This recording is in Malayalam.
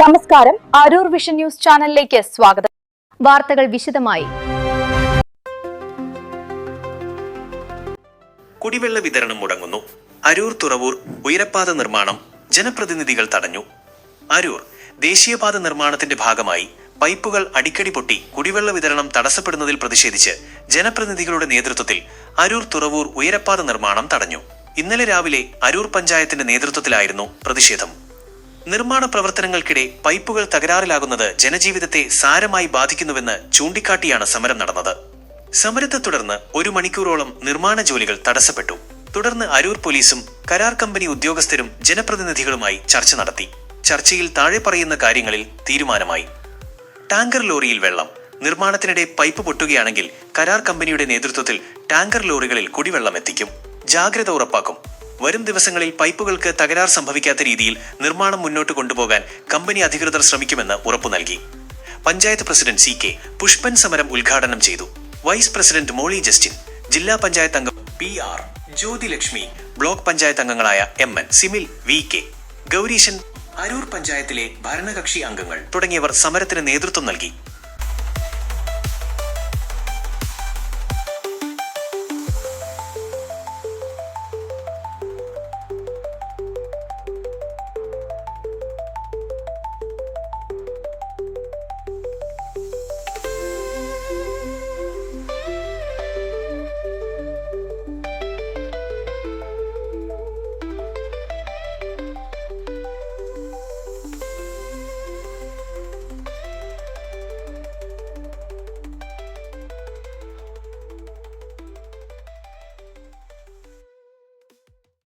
നമസ്കാരം. അരൂർ വിഷൻ ന്യൂസ് ചാനലിലേക്ക് സ്വാഗതം. വാർത്തകൾ വിശദമായി. കുടിവെള്ള വിതരണം മുടങ്ങുന്നു. അരൂർ തുറവൂർ ഉയരപ്പാത നിർമ്മാണം ജനപ്രതിനിധികൾ തടഞ്ഞു. അരൂർ ദേശീയപാത നിർമ്മാണത്തിന്റെ ഭാഗമായി പൈപ്പുകൾ അടിക്കടി പൊട്ടി കുടിവെള്ള വിതരണം തടസ്സപ്പെടുന്നതിൽ പ്രതിഷേധിച്ച് ജനപ്രതിനിധികളുടെ നേതൃത്വത്തിൽ അരൂർ തുറവൂർ ഉയരപ്പാത നിർമ്മാണം തടഞ്ഞു. ഇന്നലെ രാവിലെ അരൂർ പഞ്ചായത്തിന്റെ നേതൃത്വത്തിലായിരുന്നു പ്രതിഷേധം. നിർമ്മാണ പ്രവർത്തനങ്ങൾക്കിടെ പൈപ്പുകൾ തകരാറിലാകുന്നത് ജനജീവിതത്തെ സാരമായി ബാധിക്കുന്നുവെന്ന് ചൂണ്ടിക്കാട്ടിയാണ് സമരം നടന്നത്. സമരത്തെ തുടർന്ന് ഒരു മണിക്കൂറോളം നിർമ്മാണ ജോലികൾ തടസ്സപ്പെട്ടു. തുടർന്ന് അരൂർ പോലീസും കരാർ കമ്പനി ഉദ്യോഗസ്ഥരും ജനപ്രതിനിധികളുമായി ചർച്ച നടത്തി. ചർച്ചയിൽ താഴെ പറയുന്ന കാര്യങ്ങളിൽ തീരുമാനമായി. ടാങ്കർ ലോറിയിൽ വെള്ളം. നിർമ്മാണത്തിനിടെ പൈപ്പ് പൊട്ടുകയാണെങ്കിൽ കരാർ കമ്പനിയുടെ നേതൃത്വത്തിൽ ടാങ്കർ ലോറികളിൽ കുടിവെള്ളം എത്തിക്കും. ജാഗ്രത ഉറപ്പാക്കും. വരും ദിവസങ്ങളിൽ പൈപ്പുകൾക്ക് തകരാർ സംഭവിക്കാത്ത രീതിയിൽ നിർമ്മാണം മുന്നോട്ട് കൊണ്ടുപോകാൻ കമ്പനി അധികൃതർ ശ്രമിക്കുമെന്ന് ഉറപ്പു നൽകി. Panchayat president C K Pushpan സമരം ഉദ്ഘാടനം ചെയ്തു. വൈസ് പ്രസിഡന്റ് മോളി ജസ്റ്റിൻ ജില്ലാ പഞ്ചായത്ത് അംഗം P R Jyothilakshmi block panchayat അംഗങ്ങളായ M N Simil V K Gowreesan Aroor പഞ്ചായത്തിലെ ഭരണകക്ഷി അംഗങ്ങൾ തുടങ്ങിയവർ സമരത്തിന് നേതൃത്വം നൽകി.